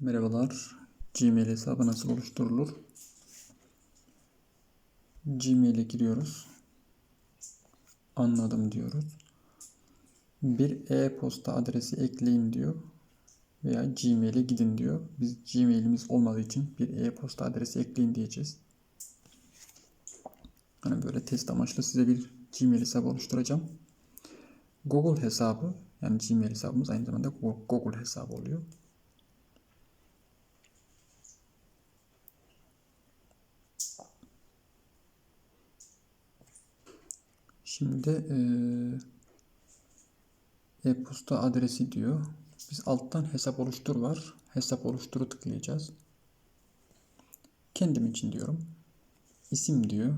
Merhabalar. Gmail hesabı nasıl oluşturulur? Gmail'e giriyoruz. Anladım diyoruz. Bir e-posta adresi ekleyin diyor. Veya Gmail'e gidin diyor. Biz Gmail'imiz olmadığı için bir e-posta adresi ekleyin diyeceğiz. Hani böyle test amaçlı size bir Gmail hesabı oluşturacağım. Google hesabı yani Gmail hesabımız aynı zamanda Google hesabı oluyor. Şimdi e-posta adresi diyor. Biz alttan hesap oluştur var. Hesap oluşturu tıklayacağız. Kendim için diyorum. İsim diyor.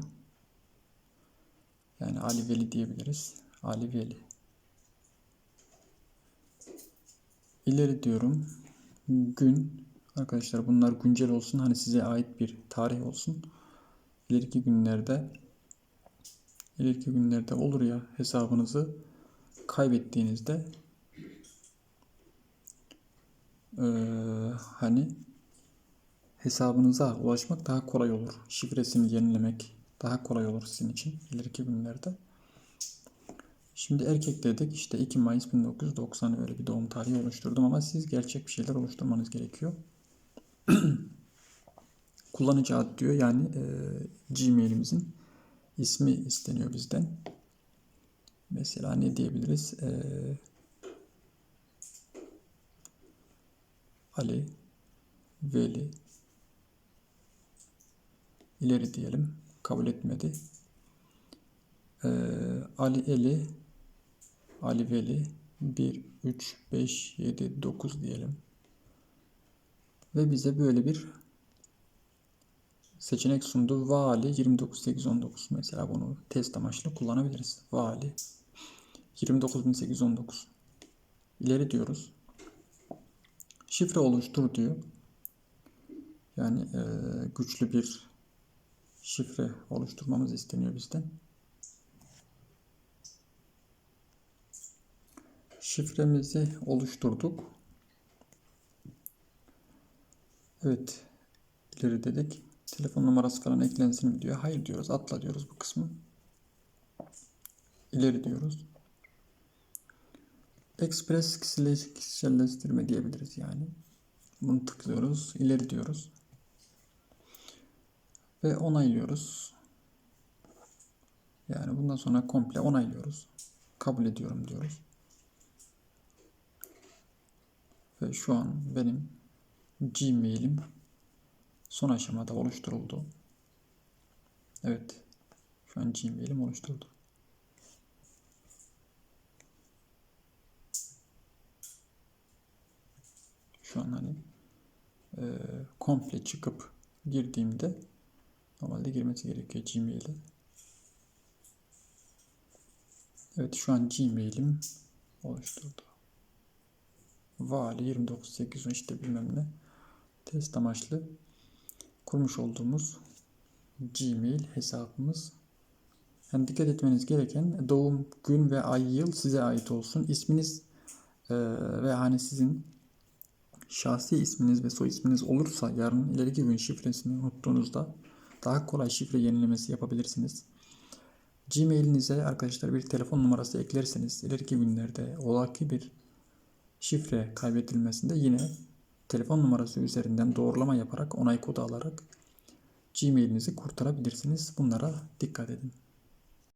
Yani Ali Veli diyebiliriz. Ali Veli. İleri diyorum. Gün. Arkadaşlar bunlar güncel olsun. Hani size ait bir tarih olsun. İleriki günlerde ileriki günlerde olur ya hesabınızı kaybettiğinizde ee, hani hesabınıza ulaşmak daha kolay olur. Şifresini yenilemek daha kolay olur sizin için ileriki günlerde. Şimdi erkek dedik işte 2 Mayıs 1990 öyle bir doğum tarihi oluşturdum ama siz gerçek bir şeyler oluşturmanız gerekiyor. Kullanıcı ad diyor yani e, Gmail'imizin ismi isteniyor bizden. Mesela ne diyebiliriz? Ee, Ali, Veli, ileri diyelim. Kabul etmedi. Ee, Ali Eli, Ali Veli, 1, 3, 5, 7, 9 diyelim. Ve bize böyle bir seçenek sundu. Vali 29819 mesela bunu test amaçlı kullanabiliriz. Vali 29819 ileri diyoruz. Şifre oluştur diyor. Yani e, güçlü bir şifre oluşturmamız isteniyor bizden. Şifremizi oluşturduk. Evet. ileri dedik. Telefon numarası falan eklensin mi diyor. Hayır diyoruz. Atla diyoruz bu kısmı. İleri diyoruz. Express kişiselleştirme diyebiliriz yani. Bunu tıklıyoruz. İleri diyoruz. Ve onaylıyoruz. Yani bundan sonra komple onaylıyoruz. Kabul ediyorum diyoruz. Ve şu an benim Gmail'im son aşamada oluşturuldu. Evet. Şu an Gmail'im oluşturdu. Şu an hani e, komple çıkıp girdiğimde normalde girmesi gerekiyor Gmail'e. Evet şu an Gmail'im oluşturdu. Vali 298 işte bilmem ne test amaçlı kurmuş olduğumuz Gmail hesabımız. Yani dikkat etmeniz gereken doğum gün ve ay yıl size ait olsun. İsminiz e, ve hani sizin şahsi isminiz ve soy isminiz olursa yarın ileriki gün şifresini unuttuğunuzda daha kolay şifre yenilemesi yapabilirsiniz. Gmail'inize arkadaşlar bir telefon numarası eklerseniz ileriki günlerde ola ki bir şifre kaybedilmesinde yine telefon numarası üzerinden doğrulama yaparak onay kodu alarak Gmail'inizi kurtarabilirsiniz. Bunlara dikkat edin.